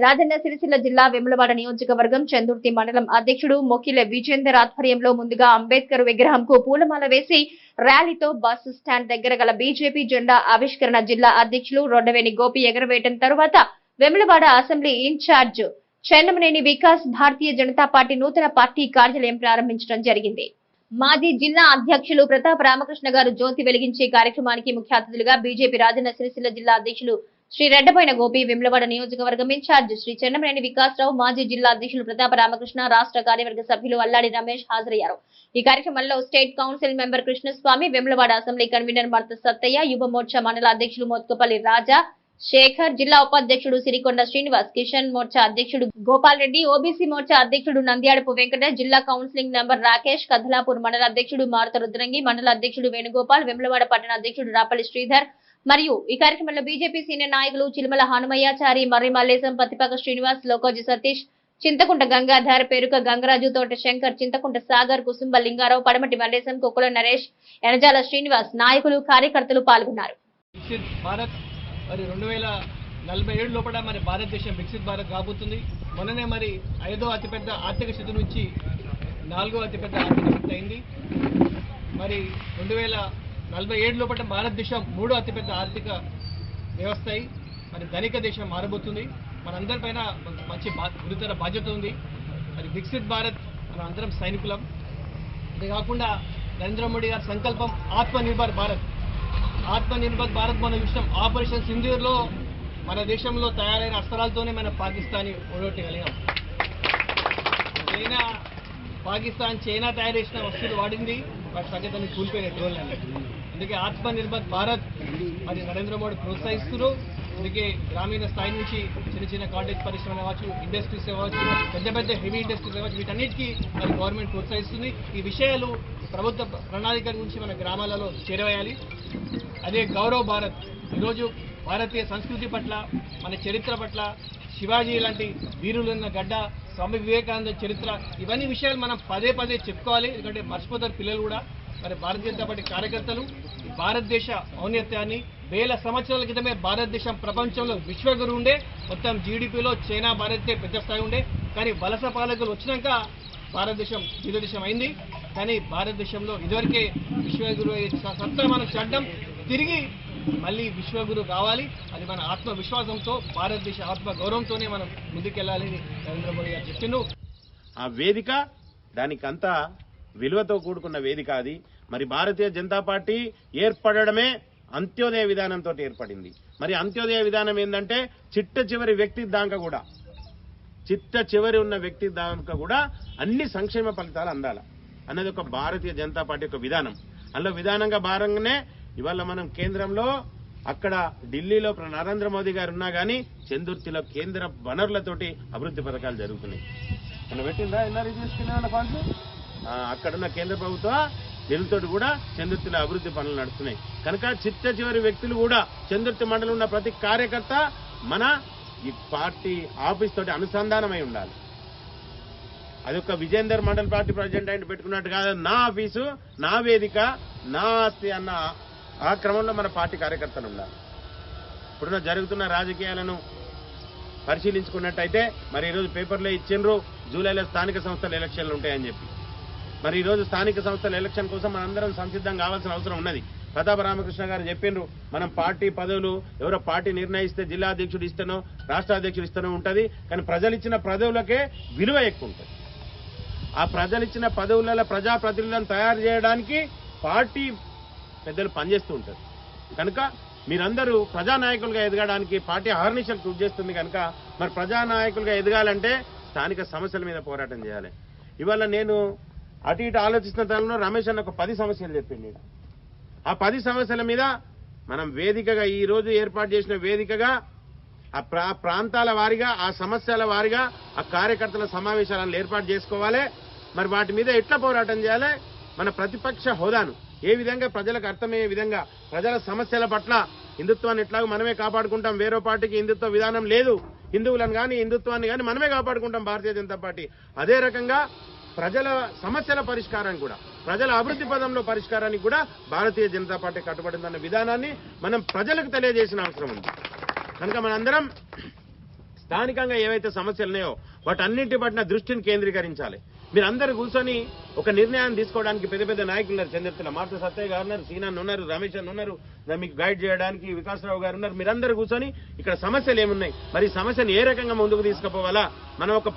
రాజన్న సిరిసిల్ల జిల్లా వెములవాడ నియోజకవర్గం చందుర్తి మండలం అధ్యక్షుడు మొకిల విజేందర్ ఆధ్వర్యంలో ముందుగా అంబేద్కర్ విగ్రహంకు పూలమాల వేసి ర్యాలీతో బస్సు స్టాండ్ దగ్గర గల బీజేపీ జెండా ఆవిష్కరణ జిల్లా అధ్యక్షులు రొడ్డవేని గోపి ఎగరవేయటం తరువాత Vemulawada assembly incharge Chennamaneni Vikas Bharatiya Janata party నూతన పార్టీ కార్యాలయం ప్రారంభించడం జరిగింది. మాజీ జిల్లా అధ్యక్షులు ప్రతాప్ రామకృష్ణ గారు జ్యోతి వెలిగించే కార్యక్రమానికి ముఖ్య అతిథులుగా బీజేపీ రాజన్న సిరిసిల్ల జిల్లా అధ్యక్షులు శ్రీ రెడ్డపైన గోపి విమ్లవాడ నియోజకవర్గం ఇన్ఛార్జ్ శ్రీ చెన్నమనేని వికాసరావు మాజీ జిల్లా అధ్యక్షులు ప్రతాప రామకృష్ణ రాష్ట్ర కార్యవర్గ సభ్యులు అల్లాడి రమేష్ హాజరయ్యారు. ఈ కార్యక్రమంలో state council member Krishnaswamy Vemulawada assembly convener Marta Sattaiah Yuva Morcha మండల అధ్యక్షులు మోత్కపల్లి రాజా శేఖర్ జిల్లా ఉపాధ్యక్షుడు సిరికొండ శ్రీనివాస్ కిషన్ మోర్చా అధ్యక్షుడు గోపాల్ రెడ్డి ఓబీసీ మోర్చా అధ్యక్షుడు నంద్యాడపు వెంకట జిల్లా కౌన్సిలింగ్ నంబర్ రాకేష్ కదలాపూర్ మండల అధ్యక్షుడు మారుత రుద్రంగి మండల అధ్యక్షుడు వేణుగోపాల్ వెమ్లవాడ పట్టణ అధ్యక్షుడు రాపల్లి శ్రీధర్ మరియు ఈ కార్యక్రమంలో బీజేపీ సీనియర్ నాయకులు చిలుమల హనుమయ్యాచారి మర్రి మల్లేశం పత్తిపాక శ్రీనివాస్ లోకోజి సతీష్ చింతకుంట గంగాధార పేరుక గంగరాజు తోట శంకర్ చింతకుంట సాగర్ కుసుంబ లింగారావు పడమటి మల్లేశం కుక్కల నరేష్ ఎనజాల శ్రీనివాస్ నాయకులు కార్యకర్తలు పాల్గొన్నారు. భారత్ మరి రెండు వేల నలభై ఏడు లోపల మరి భారతదేశం వికసిత్ భారత్ కాబోతుంది. మొన్ననే మరి ఐదో అతిపెద్ద ఆర్థిక స్థితి నుంచి నాలుగో అతిపెద్ద ఆర్థిక స్థితి అయింది. మరి రెండు వేల నలభై ఏడు లోపల భారతదేశం మూడో అతిపెద్ద ఆర్థిక వ్యవస్థ మరి ధనిక దేశం మారబోతుంది. మనందరిపైన మంచి బా గురుతర బాధ్యత ఉంది. మరి వికసిత్ భారత్ మనం అందరం సైనికులం. అంతేకాకుండా నరేంద్ర మోడీ గారి సంకల్పం ఆత్మనిర్భర్ భారత్. ఆత్మనిర్భర్ భారత్ మనం చూసినాం ఆపరేషన్ సింధూర్లో మన దేశంలో తయారైన అస్త్రాలతోనే మన పాకిస్తాన్ ఓడగొట్టగలిగాం చైనా పాకిస్తాన్ చైనా తయారు చేసిన వస్తువులు వాడింది వాటి సంగతి కూలిపోయిన డ్రోన్లు అన్నట్టు అందుకే ఆత్మనిర్భర్ భారత్ మరి నరేంద్ర మోడీ ప్రోత్సహిస్తున్నారు. అందుకే గ్రామీణ స్థాయి నుంచి చిన్న చిన్న కాటేజ్ పరిశ్రమలు కావచ్చు ఇండస్ట్రీస్ కావచ్చు పెద్ద పెద్ద హెవీ ఇండస్ట్రీస్ కావచ్చు వీటన్నిటికీ మరి గవర్నమెంట్ ప్రోత్సహిస్తుంది. ఈ విషయాలు ప్రభుత్వ ప్రణాళిక గురించి మన గ్రామాలలో చేరవేయాలి. అదే గౌరవ్ భారత్. ఈరోజు భారతీయ సంస్కృతి పట్ల మన చరిత్ర పట్ల శివాజీ లాంటి వీరులున్న గడ్డ స్వామి వివేకానంద చరిత్ర ఇవన్నీ విషయాలు మనం పదే పదే చెప్పుకోవాలి. ఎందుకంటే మర్చిపోతారు పిల్లలు కూడా. మరి భారతీయ జనతా పార్టీ కార్యకర్తలు భారతదేశ ఔన్నత్యాన్ని వేల సంవత్సరాల క్రితమే భారతదేశం ప్రపంచంలో విశ్వగురు ఉండే మొత్తం జీడిపిలో చైనా భారతే పెద్ద స్థాయి ఉండే. కానీ వలస పాలకులు వచ్చినాక భారతదేశం దేశం అయింది కానీ భారతదేశంలో ఇదివరకే విశ్వగురు సత్తా మనం చడ్డం తిరిగి మళ్ళీ విశ్వగురు కావాలి. అది మన ఆత్మవిశ్వాసంతో భారతదేశ ఆత్మ గౌరవంతోనే మనం ముందుకెళ్ళాలని నరేంద్ర మోడీ గారు చెప్పిండు ఆ వేదిక దానికంతా విలువతో కూడుకున్న వేదిక అది. మరి భారతీయ జనతా పార్టీ ఏర్పడడమే అంత్యోదయ విధానంతో ఏర్పడింది. మరి అంత్యోదయ విధానం ఏంటంటే చిట్ట చివరి వ్యక్తి దాకా కూడా. చిట్ట చివరి ఉన్న వ్యక్తి దాకా కూడా అన్ని సంక్షేమ ఫలితాలు అందాల. అన్నది ఒక భారతీయ జనతా పార్టీ యొక్క విధానం. అందులో విధానంగా భాగంగానే ఇవాళ మనం కేంద్రంలో అక్కడ ఢిల్లీలో నరేంద్ర మోదీ గారు ఉన్నా కానీ చందుర్తిలో కేంద్ర వనరులతోటి అభివృద్ధి పథకాలు జరుగుతున్నాయి. పెట్టిందా ఎన్ఆర్ఈ తీసుకున్న ఫండ్స్ అక్కడున్న కేంద్ర ప్రభుత్వ నిధులతోటి కూడా చందుర్తిలో అభివృద్ధి పనులు నడుస్తున్నాయి. కనుక చిత్త చివరి వ్యక్తులు కూడా చందుర్తి మండలం ఉన్న ప్రతి కార్యకర్త మన ఈ పార్టీ ఆఫీస్ తోటి అనుసంధానమై ఉండాలి. అదొక విజేందర్ మండల్ పార్టీ ప్రెసిడెంట్ ఆయన పెట్టుకున్నట్టు కాదు. నా ఆఫీసు నా వేదిక నా ఆస్తి అన్న ఆ క్రమంలో మన పార్టీ కార్యకర్తలు ఉండాలి. ఇప్పుడున్న జరుగుతున్న రాజకీయాలను పరిశీలించుకున్నట్టయితే మరి ఈరోజు పేపర్లో ఇచ్చిండ్రు జూలైలో స్థానిక సంస్థల ఎలక్షన్లు ఉంటాయని చెప్పి. మరి ఈరోజు స్థానిక సంస్థల ఎలక్షన్ కోసం మనందరం సంసిద్ధం కావాల్సిన అవసరం ఉన్నది. ప్రతాప రామకృష్ణ గారు చెప్పిండ్రు మనం పార్టీ పదవులు ఎవరో పార్టీ నిర్ణయిస్తే జిల్లా అధ్యక్షుడు ఇస్తానో రాష్ట్ర అధ్యక్షుడు ఇస్తానో ఉంటుంది కానీ ప్రజలు ఇచ్చిన పదవులకే విలువ ఎక్కువ ఉంటుంది ఆ ప్రజలు ఇచ్చిన పదవులలో ప్రజాప్రతినిధులను తయారు చేయడానికి పార్టీ పెద్దలు పనిచేస్తూ ఉంటారు కనుక మీరందరూ ప్రజానాయకులుగా ఎదగడానికి పార్టీ అహర్నిశలు కృషి చేస్తుంది కనుక మరి ప్రజానాయకులుగా ఎదగాలంటే స్థానిక సమస్యల మీద పోరాటం చేయాలి. ఇవాళ నేను అటు ఇటు ఆలోచిస్తున్న తరంలో రమేష్ అన్న ఒక పది సమస్యలు చెప్పింది ఆ పది సమస్యల మీద మనం వేదికగా ఈ రోజు ఏర్పాటు చేసిన వేదికగా ఆ ప్రా ప్రాంతాల వారిగా ఆ సమస్యల వారిగా ఆ కార్యకర్తల సమావేశాలను ఏర్పాటు చేసుకోవాలి. మరి వాటి మీద ఎట్లా పోరాటం చేయాలి? మన ప్రతిపక్ష హోదాను. ఏ విధంగా ప్రజలకు అర్థమయ్యే విధంగా ప్రజల సమస్యల పట్ల హిందుత్వాన్ని ఎట్లాగో మనమే కాపాడుకుంటాం వేరే పార్టీకి హిందుత్వ విధానం లేదు. హిందువులను కానీ హిందుత్వాన్ని కానీ మనమే కాపాడుకుంటాం భారతీయ జనతా పార్టీ. అదే రకంగా ప్రజల సమస్యల పరిష్కారానికి కూడా ప్రజల అభివృద్ధి పదంలో పరిష్కారానికి కూడా భారతీయ జనతా పార్టీ కట్టుబడిందన్న విధానాన్ని మనం ప్రజలకు తెలియజేసిన అవసరం ఉంది. కనుక మనందరం స్థానికంగా ఏవైతే సమస్యలు ఉన్నాయో వాటన్నింటి పట్ల దృష్టిని కేంద్రీకరించాలి. మీరు అందరు కూర్చొని ఒక నిర్ణయాన్ని తీసుకోవడానికి పెద్ద పెద్ద నాయకులు ఉన్నారు. చంద్రతిల మార్త సత్తయ్య గారు ఉన్నారు సీనాన్ ఉన్నారు రమేష్ అన్న ఉన్నారు మీకు గైడ్ చేయడానికి వికాసరావు గారు ఉన్నారు. మీరందరూ కూర్చొని ఇక్కడ సమస్యలు ఏమున్నాయి? మరి సమస్యను ఏ రకంగా ముందుకు తీసుకుపోవాలా? మనం ఒక